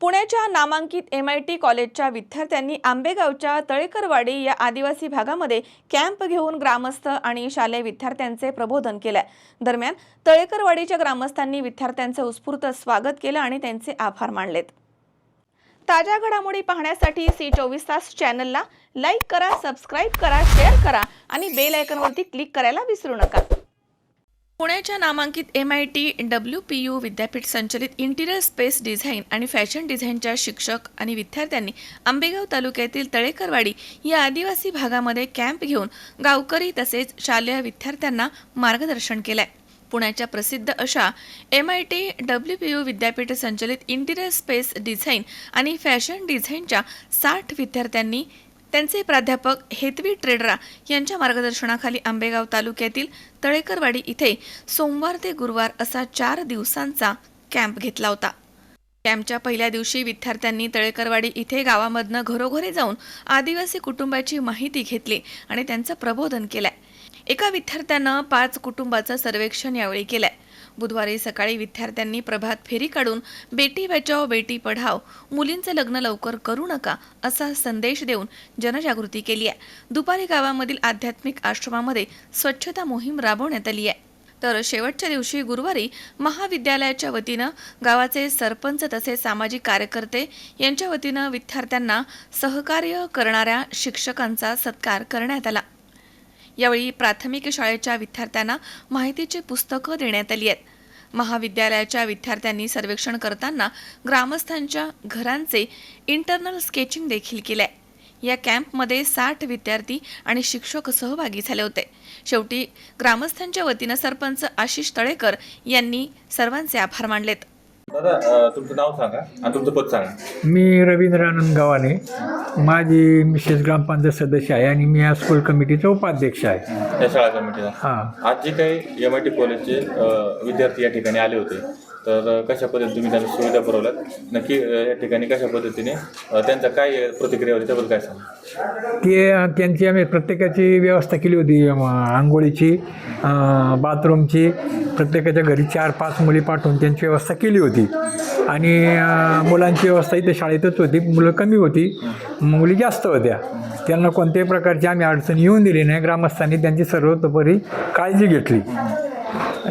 पुण्याच्या नामांकित M I T कॉलेजच्या विद्यार्थ्यांनी आंबेगावच्या तळेकरवाडी या आदिवासी भागामध्ये कॅम्प घेऊन ग्रामस्थ आणि शालेय विद्यार्थ्यांचे प्रबोधन केलं दरम्यान तळेकरवाडीच्या ग्रामस्थांनी विद्यार्थ्यांचे उत्स्फूर्त स्वागत केलं आणि त्यांचे आभार मानलेत. ताज्या घडामोडी पाहण्यासाठी सी चोवीस तास चॅनलला लाईक करा सबस्क्राईब करा शेअर करा आणि बेल आयकॉनवरती क्लिक करायला विसरू नका. पुण्याच्या नामांकित M I T W P U विद्यापीठ संचलित इंटिरियर स्पेस डिझाईन आणि फॅशन डिझाईनच्या शिक्षक आणि विद्यार्थ्यांनी आंबेगाव तालुक्यातील तळेकरवाडी या आदिवासी भागामध्ये कॅम्प घेऊन गावकरी तसेच शालेय विद्यार्थ्यांना मार्गदर्शन केलंय. पुण्याच्या प्रसिद्ध अशा M I T W P U विद्यापीठ संचलित इंटिरियर स्पेस डिझाईन आणि फॅशन डिझाईनच्या साठ विद्यार्थ्यांनी त्यांचे प्राध्यापक हेतवी ट्रेडरा यांच्या मार्गदर्शनाखाली आंबेगाव तालुक्यातील तळेकरवाडी इथे सोमवार ते गुरुवार असा चार दिवसांचा कॅम्प घेतला होता. कॅम्पच्या पहिल्या दिवशी विद्यार्थ्यांनी तळेकरवाडी इथे गावामधनं घरोघरी जाऊन आदिवासी कुटुंबाची माहिती घेतली आणि त्यांचं प्रबोधन केलंय. एका विद्यार्थ्यानं पाच कुटुंबाचं सर्वेक्षण यावेळी केलंय. बुधवारी सकाळी विद्यार्थ्यांनी प्रभात फेरी काढून बेटी बचाओ बेटी पढाओ मुलींचं लग्न लवकर करू नका असा संदेश देऊन जनजागृती केली आहे. दुपारी गावामधील आध्यात्मिक आश्रमामध्ये स्वच्छता मोहीम राबवण्यात आली आहे. तर शेवटच्या दिवशी गुरुवारी महाविद्यालयाच्या वतीनं गावाचे सरपंच तसेच सामाजिक कार्यकर्ते यांच्या वतीनं विद्यार्थ्यांना सहकार्य करणाऱ्या शिक्षकांचा सत्कार करण्यात आला. यावेळी प्राथमिक शाळेच्या विद्यार्थ्यांना माहितीची पुस्तकं देण्यात आली आहेत. महाविद्यालयाच्या विद्यार्थ्यांनी सर्वेक्षण करताना ग्रामस्थांच्या घरांचे इंटरनल स्केचिंग देखील केले या कॅम्पमध्ये साठ विद्यार्थी आणि शिक्षक सहभागी झाले होते. शेवटी ग्रामस्थांच्या वतीनं सरपंच आशिष तळेकर यांनी सर्वांचे आभार मानलेत. दादा तुमचं नाव सांगा आणि तुमचं पद सांगा. मी रवींद्र आनंद गव्हाणे माझी मिसेस ग्रामपंचायत सदस्य आहे आणि मी या स्कूल कमिटीचा उपाध्यक्ष आहे. या शाळा कमिटीला हां. आज जे काही एम आय टी कॉलेजचे अ, विद्यार्थी या ठिकाणी आले होते तर कशा पद्धतीने तुम्ही त्यांना सुविधा पुरवल्यात? नक्की या ठिकाणी कशा पद्धतीने त्यांचा काय प्रतिक्रिया होती त्याबद्दल काय सांगा ते त्यांची आम्ही प्रत्येकाची व्यवस्था केली होती आंघोळीची बाथरूमची. प्रत्येकाच्या घरी चार पाच मुली पाठवून त्यांची व्यवस्था केली होती. आणि मुलांची व्यवस्था इथे शाळेतच होती. मुलं कमी होती. मुली जास्त होत्या. त्यांना कोणत्याही प्रकारची आम्ही अडचण येऊन दिली नाही. ग्रामस्थांनी त्यांची सर्वतोपरी काळजी घेतली.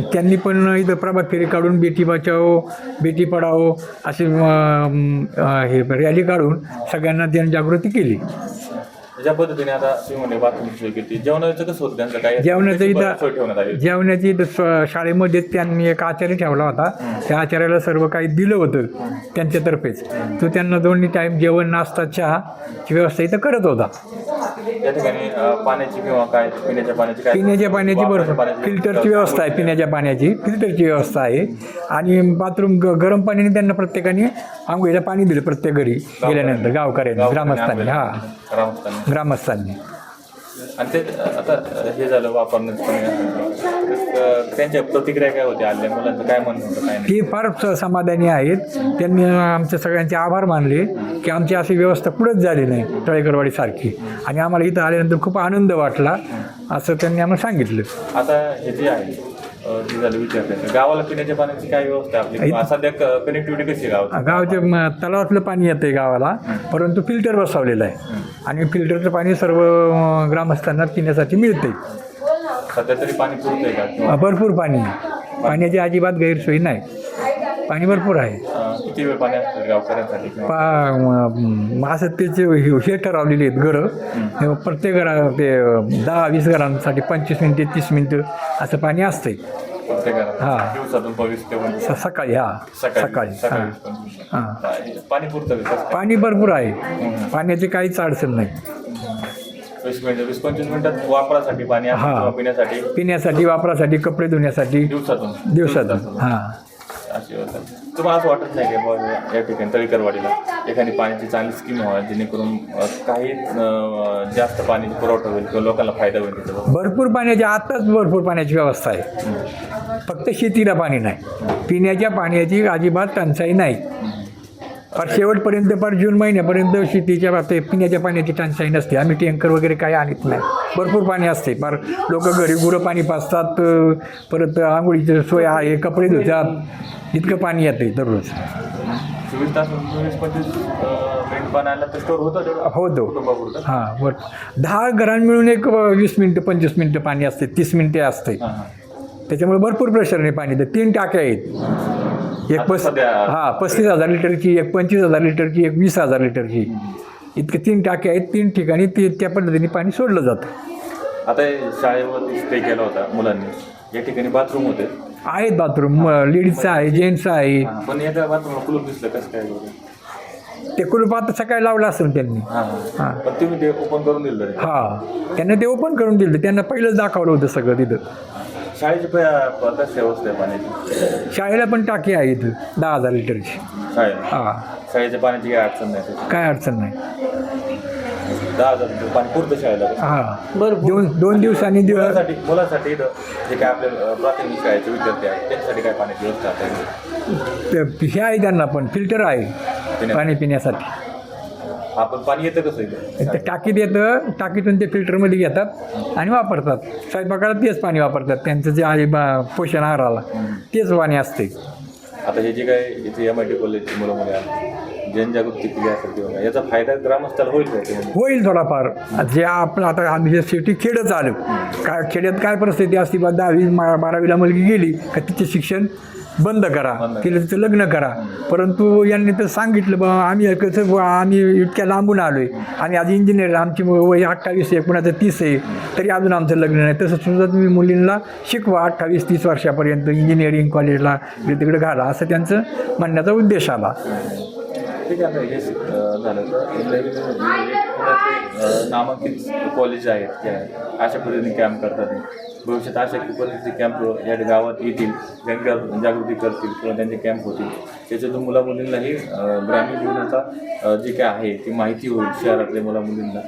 त्यांनी पण इथं प्रभात फेरी काढून बेटी बचाओ बेटी पढाओ अशी अं, अं, हे रॅली काढून सगळ्यांना जनजागृती केली. ज्या पद्धतीने आता तुम्ही जेवणाचं कसं होतं त्यांचं काय? जेवणाचं इथं जेवणाची इथं शाळेमध्ये त्यांनी एक आचार्य ठेवला होता. त्या आचार्याला सर्व काही दिलं होतं त्यांच्यातर्फेच. तो त्यांना दोन्ही टाईम जेवण नाश्ता चहाची व्यवस्था इथं करत होता. या ठिकाणी पाण्याची किंवा काय पिण्याच्या पाण्याची काय पिण्याच्या पाण्याची बरोबर. फिल्टरची व्यवस्था आहे पिण्याच्या पाण्याची. फिल्टरची व्यवस्था आहे. आणि बाथरूम ग गरम पाण्याने त्यांना प्रत्येकाने आंघोळीला पाणी दिलं प्रत्येक घरी गेल्यानंतर गावकऱ्यांनी ग्रामस्थांनी हा. ग्रामस्थांनी ग्रामस्थांनी. आणि ते आता हे झालं वापरण्याचं त्यांच्या प्रतिक्रिया काय होत्या आल्या मुलांचं? काय म्हणणं होतं? काय नाही? ते फार समाधानी आहेत. त्यांनी आमच्या सगळ्यांचे आभार मानले की आमची अशी व्यवस्था कुठंच झाली नाही तळेकरवाडीसारखी आणि आम्हाला इथं आल्यानंतर खूप आनंद वाटला असं त्यांनी आम्हाला सांगितलं. आता हे जे आहे झालं विचारलं. गावाला पिण्याच्या पाण्याची काय व्यवस्था आहे? आपली सध्या कनेक्टिव्हिटी कशी गावचे? म- तलावातलं पाणी येतं गावाला परंतु फिल्टर बसवलेलं आहे. आणि फिल्टरचं पाणी सर्व ग्रामस्थांना पिण्यासाठी मिळते सध्या तरी पाणी का? भरपूर पाणी. पाण्याची अजिबात गैरसोयी नाही. पाणी भरपूर आहे. अ, किती वेळ पाणी असतं गावकऱ्यांसाठी? किंवा पा म- असं त्याचे हे हे ठरवलेले आहेत घरं हे प्रत्येक घरा ते दहा वीस घरांसाठी पंचवीस मिनिटे तीस मिनिटं असं पाणी असतंय. प्रत्येकाला हा. दिवसातून बावीस ते पंचवीस. स- सकाळी हा. सकाळी सकाळी हां. पंचवीस. हां. पाणी पुरतं पाणी भरपूर आहे. पाण्याची काहीच अडचण नाही. वीस मिनिटं वीस पंचवीस मिनिटात वापरासाठी पाणी असतं हा. किंवा पिण्यासाठी? पिण्यासाठी वापरासाठी कपडे धुण्यासाठी दिवसातून दिवसातून. हां. अशी व्यवस्था तुम्हाला असं वाटत नाही की बाबा या ठिकाणी तळीकरवाडीला एखादी पाण्याची चांगली स्कीम व्हावी जेणेकरून काही जास्त पाणी पुरवठा होईल किंवा लोकांना फायदा होईल त्याचा भरपूर पाण्याची आत्ताच भरपूर पाण्याची व्यवस्था आहे. फक्त शेतीला पाणी नाही. पिण्याच्या पाण्याची अजिबात टंचाई नाही. फार शेवटपर्यंत फार जून महिन्यापर्यंत शेतीच्या बाबतीत पिण्याच्या पाण्याची टंचाई नसते. आम्ही टँकर वगैरे काही आणत नाही. भरपूर पाणी असते. फार लोक घरी गुरं पाणी पाजतात परत आंघोळीची सोय आहे कपडे धुतात इतकं पाणी येते दररोज चोवीस तास चोवीस पंचवीस मिनिट पाणी आलं तर स्टोर होतं हां बर दहा घरां मिळून एक वीस मिनटं पंचवीस मिनटं पाणी असते तीस मिनटे असते. त्याच्यामुळे भरपूर प्रेशरने पाणी येतं. तीन टाक्या आहेत. एक पस हां पस्तीस हजार लिटरची एक पंचवीस हजार लिटरची एक वीस हजार लिटरची इतके तीन टाक्या आहेत तीन ठिकाणी ते त्या पद्धतीने पाणी सोडलं जातं. आता शाळेवरती स्टे केला होता मुलांनी. या ठिकाणी बाथरूम होते. आहेत बाथरूम लेडीजचं आहे जेंट्सचं आहे. पण एका बाथरूमला कुलूप दिसलं कसं काय ते कुलूप आता सकाळी लावलं असेल त्यांनी. हां. पण तुम्ही ते ओपन करून दिलं हां. त्यांना ते ओपन करून दिलं. त्यांना पहिलंच दाखवलं होतं सगळं तिथं. शाळेची कशी अवस्था आहे पाण्याची? शाळेला पण टाकी आहे इथं दहा हजार लिटरची. शाळेत हां. शाळेच्या पाण्याची काही अडचण नाही. काय अडचण नाही. दहा हजार लिटर पाणी पुरतं शाळेला? हां. दोन दोन दिवसांनी दिवस मुलांसाठी मुलांसाठी इथं जे काय आपले अ, प्राथमिक शाळेचे विद्यार्थी आहेत त्यांच्यासाठी काय पाण्याची व्यवस्था आहे? ते- हे आहे त्यांना पण फिल्टर आहे पाणी पिण्यासाठी. आपण पाणी येतं कसं इथं? ते टाकीत येतं टाकीतून ते फिल्टरमध्ये घेतात आणि वापरतात. स्वयंपाकाला तेच पाणी वापरतात. त्यांचं जे आहे बा पोषण आहाराला तेच पाणी असते. आता हे जे काय इथे एम आय टी कॉलेजची मुलं मुले आहेत जनजागृती केली असेल किंवा याचा फायदा ग्रामस्थाला होईल? होईल थोडाफार. जे आपलं आता आम्ही जे शेवटी खेडच आलं. काय खेड्यात काय परिस्थिती असते बा दहावी मा- बारावीला मुलगी गेली का तिचे शिक्षण बंद करा. तिला तिचं लग्न करा. परंतु यांनी तर सांगितलं बा आम्ही कसं आम्ही इतक्या लांबून आलो आहे आणि आज इंजिनियर आमची वय अठ्ठावीस आहे कुणाचं तीस आहे. तरी अजून आमचं लग्न नाही. तसं सुद्धा तुम्ही मुलींना शिकवा अठ्ठावीस तीस वर्षापर्यंत इंजिनिअरिंग कॉलेजला तिकडे घाला. असं त्यांचं म्हणण्याचा उद्देश आला. ठीक आहे हे झालं. तर नवीन जे पुण्यातले अ, नामांकित कॉलेज आहेत त्या. अशा पद्धतीने कॅम्प करतात. भविष्यात अशा पद्धतीचे कॅम्प या गावात येतील जनजा जागृती करतील किंवा त्यांचे कॅम्प होतील. त्याच्यातून मुला मुलींनाही ग्रामीण जीवनाचा जे काय आहे ती माहिती होईल शहरातल्या मुला मुलींना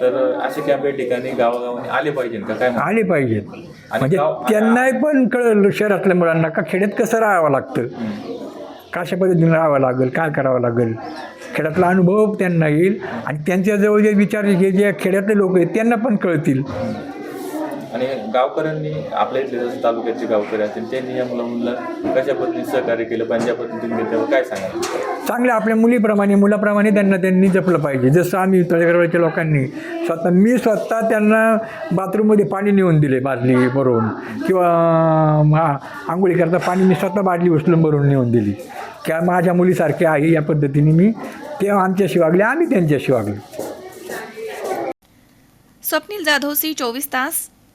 तर असे कॅम्प या ठिकाणी गावागावाने आले पाहिजे का? काय? आले पाहिजेत. म्हणजे त्यांनाही पण कळलं शहरातल्या मुलांना का खेड्यात कसं राहावं लागतं? कशा पद्धतीने राहावं लागेल काय करावं लागेल? खेड्यातला अनुभव त्यांना येईल आणि त्यांच्याजवळ जे विचार जे जे खेड्यातले लोक आहेत त्यांना पण कळतील. गावकऱ्यांनी आपल्या इथले जसं तालुक्याचे गावकरी असतील त्यांनी या मुला मुलीला कशा पद्धतीने सहकार्य केलं पाहिजे या पद्धतीने त्यावर काय सांगाल? चांगल्या आपल्या मुलीप्रमाणे मुलाप्रमाणे त्यांना त्यांनी जपलं पाहिजे. जसं आम्ही तळेगरवाच्या लोकांनी स्वतः मी स्वतः त्यांना बाथरूममध्ये पाणी नेऊन दिले बादली भरून. किंवा मा- आंघोळी करता पाणी मी स्वतः बादली उचलून भरून नेऊन दिली. किंवा माझ्या मुलीसारखे आहे या पद्धतीने मी ते आमच्याशी वागले आम्ही त्यांच्याशी वागलो. स्वप्नील जाधवसी चोवीस तास.